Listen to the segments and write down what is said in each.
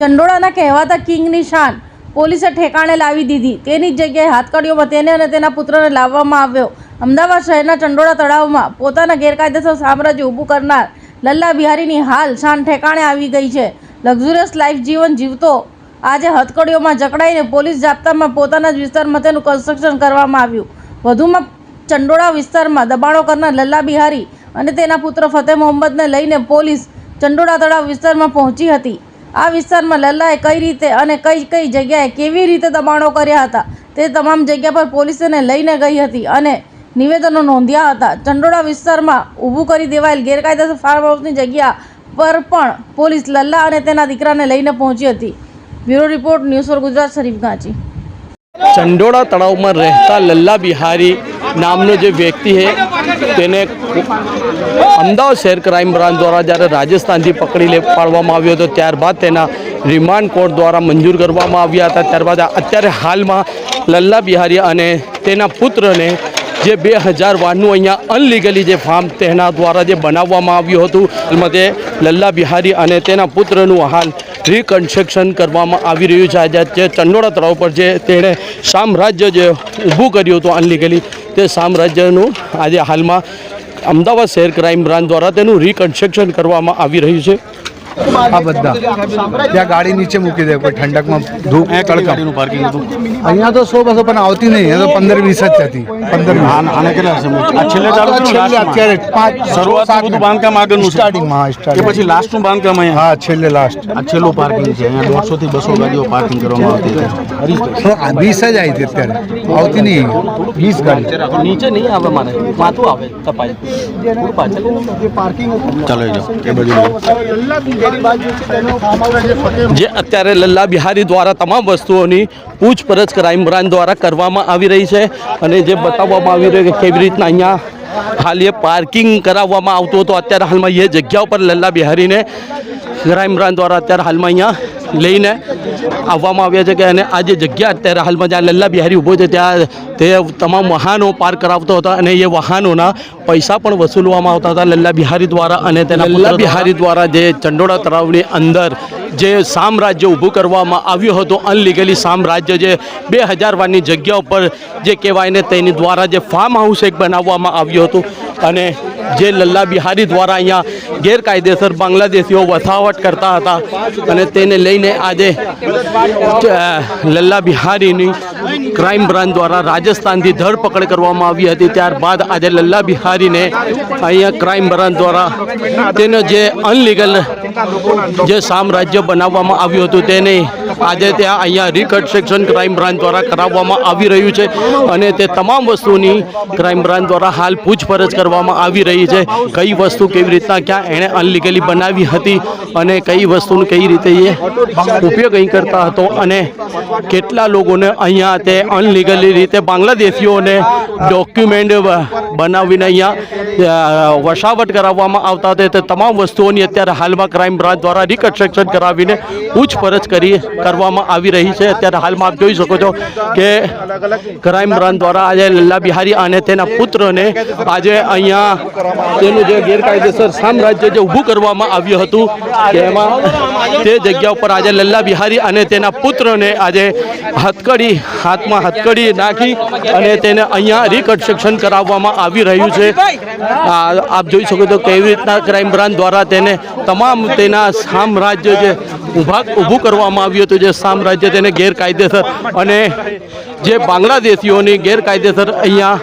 ચંડોળાના કહેવાતા કિંગની શાન પોલીસે ઠેકાણે લાવી દીધી. તેની જગ્યાએ હાથકડીઓમાં તેને અને તેના પુત્રને લાવવામાં આવ્યો. અમદાવાદ શહેરના ચંડોળા તળાવમાં પોતાના ગેરકાયદેસર સામ્રાજ્ય ઊભું કરનાર લલ્લા બિહારીની હાલ શાન ઠેકાણે આવી ગઈ છે. લક્ઝુરિયસ લાઈફ જીવન જીવતો આજે હથકડીઓમાં જકડાઈને પોલીસ જાપ્તામાં પોતાના જ વિસ્તારમાં તેનું કન્સ્ટ્રક્શન કરવામાં આવ્યું. વધુમાં ચંડોળા વિસ્તારમાં દબાણો કરનાર લલ્લા બિહારી અને તેના પુત્ર ફતેહ મોહમ્મદને લઈને પોલીસ ચંડોળા તળાવ વિસ્તારમાં પહોંચી હતી. આ વિસ્તારમાં લલ્લાએ કઈ રીતે અને કઈ કઈ જગ્યાએ કેવી રીતે દબાણો કર્યા હતા તે તમામ જગ્યા પર પોલીસ તેને લઈને ગઈ હતી અને નિવેદનો નોંધ્યા હતા. ચંડોળા વિસ્તારમાં ઊભું કરી દેવાયેલ ગેરકાયદેસર ફાર્મ હાઉસની જગ્યા પર પણ પોલીસ લલ્લા અને તેના દીકરાને લઈને પહોંચી હતી. Bureau report, news for Gujarat, Sharif Ganchi. Chandola તળાવમાં રહેતા લલ્લા બિહારી નામનો જે વ્યક્તિ છે તેને અમદાવાદ શહેર ક્રાઇમ બ્રાન્ચ દ્વારા જ્યારે રાજસ્થાનથી પકડી લે પાડવામાં આવ્યો હતો, ત્યારબાદ તેના રિમાન્ડ કોર્ટ દ્વારા મંજૂર કરવામાં આવ્યા હતા. ત્યારબાદ અત્યારે હાલમાં લલ્લા બિહારી અને તેના પુત્રને જે બે હજાર વારનું અહીંયા અનલીગલી જે ફાર્મ તેના દ્વારા જે બનાવવામાં આવ્યું હતું, હાલમાં તે લલ્લા બિહારી અને તેના પુત્રનું હાલ રિકન્સ્ટ્રક્શન કરવામાં આવી રહ્યું છે. આજે જે ચંડોળા તળાવ પર જે તેણે સામ્રાજ્ય જે ઊભું કર્યું હતું અનલીગલી તે સામ્રાજ્યનું આજે હાલમાં અમદાવાદ શહેર ક્રાઇમ બ્રાન્ચ દ્વારા તેનું રિકન્સ્ટ્રક્શન કરવામાં આવી રહ્યું છે. આ બધા ત્યાં ગાડી નીચે મૂકી દે કોઈ ઠંડકમાં ધૂપ તડકા પાર્કિંગ હતું અહીંયા તો સો બસો પણ આવતી નહીં અહીંયા તો પંદર વીસ જ હતી પંદર વીસ આને કેટલા હશે આ છેલ્લે ચાલુ થયું છેલ્લે લાસ્ટમાં? અત્યારે પાંચ શરૂઆતનું બધું બાંધકામ આગળનું છે. સ્ટાર્ટિંગમાં હા કે સ્ટાર્ટિંગ પછી લાસ્ટનું બાંધકામ અહીંયા હા છેલ્લે લાસ્ટ આ છેલ્લું પાર્કિંગ છે અહીંયા દોઢસો થી બસો ગાડીઓ પાર્કિંગ કરવામાં આવતી છે વીસ જ આવી હતી અત્યારે આવતી નહીં અહીંયા. વીસ ગાડી નીચે નહીં આવે મારે માથું આવે તપાઈ ચાલો એ જાઓ એ બાજુ જે અત્યારે લલ્લા બિહારી દ્વારા તમામ વસ્તુઓની પૂછપરછ ક્રાઇમ બ્રાન્ચ દ્વારા કરવામાં આવી રહી છે અને જે બતાવવામાં આવી રહ્યું કે કેવી રીતના અહીંયા હાલ એ પાર્કિંગ કરાવવામાં આવતું હતું, અત્યારે હાલમાં એ જગ્યા ઉપર લલ્લા બિહારીને ક્રાઇમ બ્રાન્ચ દ્વારા અત્યારે હાલમાં અહીંયા લઈને આવવામાં આવ્યા છે કે અને આ જે જગ્યા અત્યારે હાલમાં જ્યાં લલ્લા બિહારી ઊભો છે, ત્યાં તે તમામ વાહનો પાર્ક કરાવતો હતો અને એ વાહનોના પૈસા પણ વસૂલવામાં આવતા હતા લલ્લા બિહારી દ્વારા અને તેના લલ્લા બિહારી દ્વારા જે ચંડોળા તળાવની અંદર જે સામ્રાજ્ય ઊભું કરવામાં આવ્યું હતું અનલીગલી સામ્રાજ્ય જે બે હજાર વારની જગ્યા ઉપર જે કહેવાય ને તેની દ્વારા જે ફાર્મ હાઉસ એક બનાવવામાં આવ્યું હતું. અને જે લલ્લા બિહારી દ્વારા અહીંયા ગેરકાયદેસર બાંગ્લાદેશીઓ વસાવટ કરતા હતા અને તેને લઈને આજે લલ્લા બિહારીની ક્રાઇમ બ્રાન્ચ દ્વારા રાજસ્થાનથી ધરપકડ કરવામાં આવી હતી. ત્યારબાદ આજે લલ્લા બિહારીને અહીંયા ક્રાઇમ બ્રાન્ચ દ્વારા તેનો જે અનલીગલ જે સામ્રાજ્ય બનાવવામાં આવ્યું હતું તેને આજે ત્યાં અહીંયા રિકન્સ્ટ્રક્શન ક્રાઇમ બ્રાન્ચ દ્વારા કરાવવામાં આવી રહ્યું છે અને તે તમામ વસ્તુની ક્રાઇમ બ્રાન્ચ દ્વારા હાલ પૂછપરછ કરવામાં આવી રહી છે કઈ વસ્તુ કેવી રીતના ક્યાં એણે અનલીગલી બનાવી હતી અને કઈ વસ્તુનો કઈ રીતે એ ઉપયોગ અહીં કરતા હતો અને કેટલા લોકોને અહીંયા તે અનલીગલી રીતે બાંગ્લાદેશીઓને ડોક્યુમેન્ટ બનાવીને અહીંયા વસાવટ કરાવવામાં આવતા હતા. તે તમામ વસ્તુઓની અત્યારે હાલમાં ક્રાઇમ બ્રાન્ચ દ્વારા રિકન્સ્ટ્રક્શન કરાવીને પૂછપરછ કરી, કરવામાં આવી રહી છે. અત્યારે હાલમાં આપ જોઈ શકો છો કે ક્રાઇમ બ્રાન્ચ દ્વારા આજે લલ્લા બિહારી અને તેના પુત્રને આજે અહીંયા તેનું જે ગેરકાયદેસર સામ્રાજ્ય જે ઊભું કરવામાં આવ્યું હતું તેમાં તે જગ્યા ઉપર આજે લલ્લા બિહારી અને તેના પુત્રને આજે હથકડી, હાથમાં હથકડી નાખી અને તેને અહીંયા રિકન્સ્ટ્રક્શન કરાવવામાં આવી રહ્યું છે. આપ જોઈ શકો તો કેવી રીતના ક્રાઇમ બ્રાન્ચ દ્વારા તેને તમામ તેના સામ્રાજ્ય જે ઊભા ઊભું કરવામાં આવ્યું હતું, જે સામ્રાજ્ય તેને ગેરકાયદેસર અને જે બાંગ્લાદેશીઓની ગેરકાયદેસર અહીંયા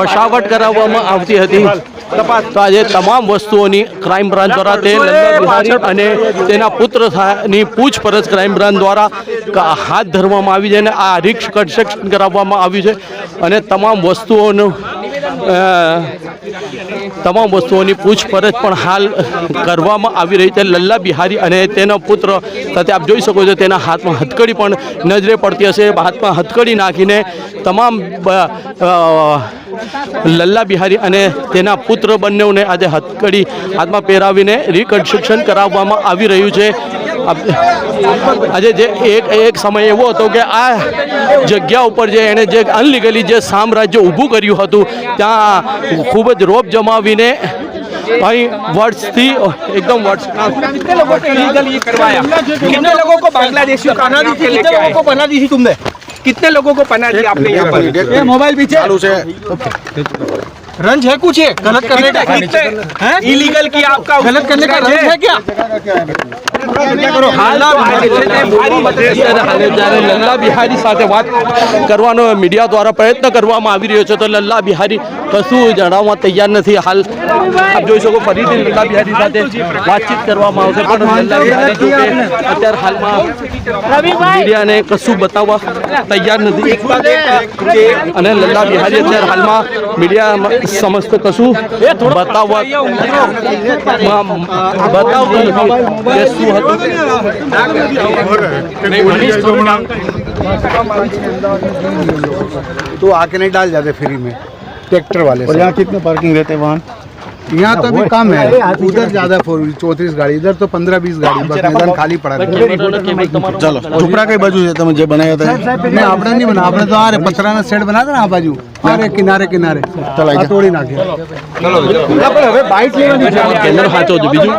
વસાવટ કરાવવામાં આવતી હતી. તો આજે તમામ વસ્તુઓની ક્રાઇમ બ્રાન્ચ દ્વારા તે અને તેના પુત્રની પૂછપરછ ક્રાઇમ બ્રાન્ચ દ્વારા હાથ ધરવામાં આવી છે અને આ રિક્સ કન્સ્ટ્રક્શન કરાવવામાં આવ્યું છે અને તમામ વસ્તુઓનું તમામ વસ્તુઓની પૂછપરછ પણ હાલ કરવામાં આવી રહી છે. લલ્લા બિહારી અને તેનો પુત્ર, સાથે આપ જોઈ શકો છો તેના હાથમાં હથકડી પણ નજરે પડતી હશે. હાથમાં હથકડી નાખીને તમામ લલ્લા બિહારી અને તેના પુત્ર બંનેઓને આજે હથકડી હાથમાં પહેરાવીને રિકન્સ્ટ્રક્શન કરાવવામાં આવી રહ્યું છે. આજે જે એક એક સમય એવો હતો કે આ જગ્યા ઉપર જે એણે જે અનલીગલી જે સામ્રાજ્ય ઊભું કર્યું હતું ત્યાં ખૂબ જ રોપ જમાવીને અહીં વર્ષથી એકદમ વર્ષ कितने लोगों को लीगल ये करवाया कितने लोगों को बांग्लादेशी पना दी थी कितने लोगों को पना दी थी तुमने कितने लोगों को पना दी आपने यहाँ पर ये मोबाइल पीछे ચાલુ છે रंज है कुछ है गलत करने का इलीगल किया आपका गलत करने का रंज है क्या અત્યારે હાલે જ્યારે લલ્લા બિહારી સાથે વાત કરવાનો મીડિયા દ્વારા પ્રયત્ન કરવામાં આવી રહ્યો છે તો લલ્લા બિહારી કશું જણાવવા તૈયાર નથી હાલ આપ જોઈ શકો ફરીથી લલ્લા બિહારી સાથે વાતચીત કરવામાં આવશે પણ લલ્લા બિહારી જો કે અત્યારે હાલમાં મીડિયાને કશું બતાવવા તૈયાર નથી અને લલ્લા બિહારી અત્યારે હાલમાં મીડિયા સમસ્ત કશું બતાવવા બતાવતું નથી કે શું હતું तो आके नहीं डाल जाते फ्री में ट्रैक्टर वाले और से। यहाँ कितने पार्किंग रहते हैं वाहन यहाँ तो अभी कम है उधर ज्यादा फोर चौंतीस गाड़ी इधर तो पंद्रह बीस गाड़ी बस मैदान खाली पड़ा रहता है ચાલો ઝૂંપડા કઈ બાજુ છે તમે જે બનાવ્યા હતા नहीं આપણે नहीं बना આપણે तो आ रहे पत्थरा ना सेट बना था અરે કિનારે કિનારે. તોડી નાખે હવે બાઇટ લેવાની કેમેરો સાચો બીજું